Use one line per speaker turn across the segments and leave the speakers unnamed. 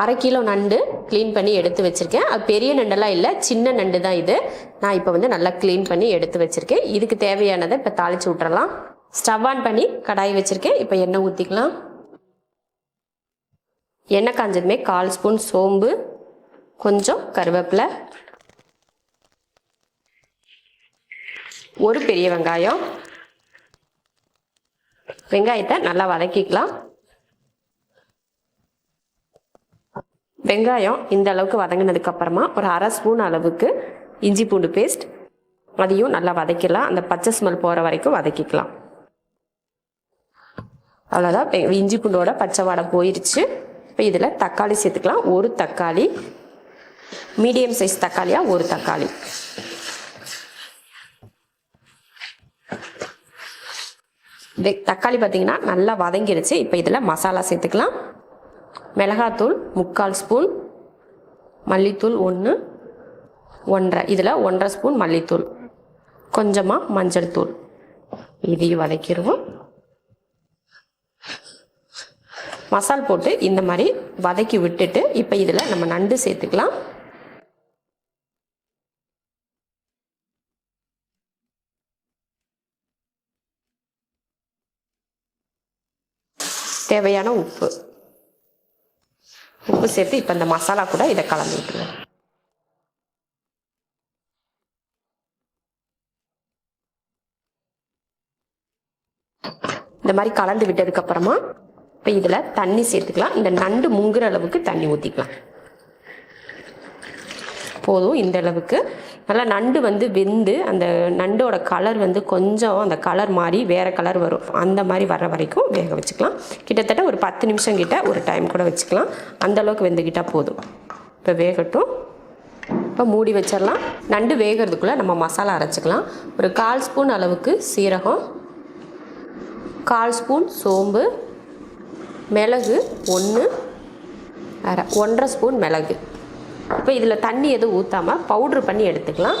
அரை கிலோ நண்டு க்ளீன் பண்ணி எடுத்து வச்சுருக்கேன். அது பெரிய நண்டெல்லாம் இல்லை சின்ன நண்டு தான் இது. நான் இப்போ வந்து நல்லா க்ளீன் பண்ணி எடுத்து வச்சுருக்கேன். இதுக்கு தேவையானதை இப்போ தாளித்து விட்றலாம் ஸ்டவ் ஆன் பண்ணி கடாய் வச்சுருக்கேன். இப்போ எண்ணெய் ஊற்றிக்கலாம் எண்ணெய் காஞ்சதுமே கால் ஸ்பூன் சோம்பு கொஞ்சம் கருவேப்பிலை ஒரு பெரிய வெங்காயம். வெங்காயத்தை நல்லா வதக்கிக்கலாம். வெங்காயம் இந்த அளவுக்கு வதங்கினதுக்கு அப்புறமா ஒரு அரை ஸ்பூன் அளவுக்கு இஞ்சி பூண்டு பேஸ்ட். அதையும் நல்லா வதக்கிடலாம். அந்த பச்சை ஸ்மெல் போகிற வரைக்கும் வதக்கிக்கலாம். அவ்வளோதான் இஞ்சி பூண்டோட பச்சை வாடை போயிடுச்சு இப்போ இதில் தக்காளி சேர்த்துக்கலாம். ஒரு தக்காளி. மீடியம் சைஸ் தக்காளியாக ஒரு தக்காளி. தக்காளி பார்த்தீங்கன்னா நல்லா வதங்கிடுச்சு இப்போ இதில் மசாலா சேர்த்துக்கலாம். மிளகாத்தூள் முக்கால் ஸ்பூன் மல்லித்தூள் ஒன்று ஒன்றரை. இதில் ஒன்றரை ஸ்பூன் மல்லித்தூள். கொஞ்சமாக மஞ்சள் தூள். இதையும் வதக்கிடுவோம். மசால் போட்டு இந்த மாதிரி வதக்கி விட்டுட்டு இப்போ இதில் நம்ம நண்டு சேர்த்துக்கலாம். தேவையான உப்பு. உப்பு சேர்த்து இப்போ இந்த மசாலா கூட இதை கலந்து விட்டுருவோம் இந்த மாதிரி கலந்து விட்டதுக்கு அப்புறமா இப்போ இதில் தண்ணி சேர்த்துக்கலாம். இந்த நண்டு முங்குற அளவுக்கு தண்ணி ஊற்றிக்கலாம் போதும் இந்த அளவுக்கு. நல்லா நண்டு வந்து வெந்து அந்த நண்டோட கலர் வந்து கொஞ்சம் அந்த கலர் மாதிரி வேறு கலர் வரும். அந்த மாதிரி வர்ற வரைக்கும் வேக வச்சுக்கலாம். கிட்டத்தட்ட ஒரு பத்து நிமிஷம் கிட்ட ஒரு டைம் கூட வச்சுக்கலாம். அந்த அளவுக்கு வெந்துக்கிட்டால் போதும். இப்போ வேகட்டும். இப்போ மூடி வச்சிடலாம். நண்டு வேகிறதுக்குள்ளே நம்ம மசாலா அரைச்சிக்கலாம். ஒரு கால் ஸ்பூன் அளவுக்கு சீரகம் கால் ஸ்பூன் சோம்பு மிளகு ஒன்று அரை ஒன்றரை ஸ்பூன் மிளகு. இப்போ இதில் தண்ணி எதுவும் ஊற்றாமல் பவுட்ரு பண்ணி எடுத்துக்கலாம்.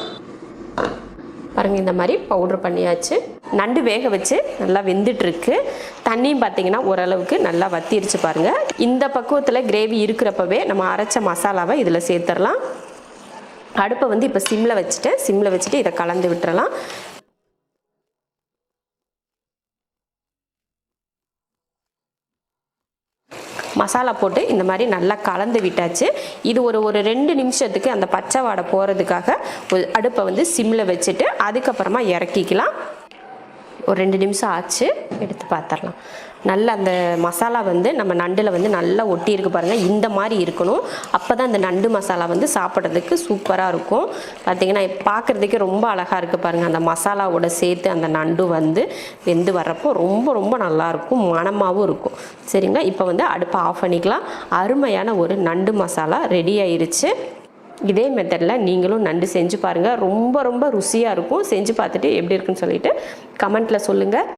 பாருங்கள் இந்த மாதிரி பவுட்ரு பண்ணியாச்சு. நண்டு வேக வச்சு நல்லா வெந்துட்டுருக்கு. தண்ணியும் பார்த்தீங்கன்னா ஓரளவுக்கு நல்லா வத்திருச்சு பாருங்கள் இந்த பக்குவத்தில் கிரேவி இருக்கிறப்பவே நம்ம அரைச்ச மசாலாவை இதில் சேர்த்துடலாம். அடுப்பை வந்து இப்போ சிம்மில் வச்சுட்டேன். சிம்மில் வச்சுட்டு இதை கலந்து விட்டுறலாம். மசாலா போட்டு இந்த மாதிரி நல்லா கலந்து விட்டாச்சு. இது ஒரு ஒரு ரெண்டு நிமிஷத்துக்கு அந்த பச்சை வாடை போகிறதுக்காக ஒரு அடுப்பை வந்து சிம்மில் வச்சுட்டு அதுக்கப்புறமா இறக்கிக்கலாம். ஒரு ரெண்டு நிமிஷம் ஆச்சு எடுத்து பார்த்துடலாம் நல்லா அந்த மசாலா வந்து நம்ம நண்டில் வந்து நல்லா ஒட்டி இருக்கு பாருங்கள் இந்த மாதிரி இருக்கணும். அப்போ தான் அந்த நண்டு மசாலா வந்து சாப்பிட்றதுக்கு சூப்பராக இருக்கும். பார்த்தீங்கன்னா பார்க்குறதுக்கே ரொம்ப அழகாக இருக்குது பாருங்கள் அந்த மசாலாவோட சேர்த்து அந்த நண்டு வந்து வெந்து வர்றப்போ ரொம்ப ரொம்ப நல்லாயிருக்கும் மணமாகவும் இருக்கும். சரிங்களா? இப்போ வந்து அடுப்பை ஆஃப் பண்ணிக்கலாம். அருமையான ஒரு நண்டு மசாலா ரெடி ஆயிருச்சு. இதே மெத்தடில் நீங்களும் நண்டு செஞ்சு பாருங்கள் ரொம்ப ரொம்ப ருசியாக இருக்கும். செஞ்சு பார்த்துட்டு எப்படி இருக்குன்னு சொல்லிட்டு கமெண்ட்டில் சொல்லுங்கள்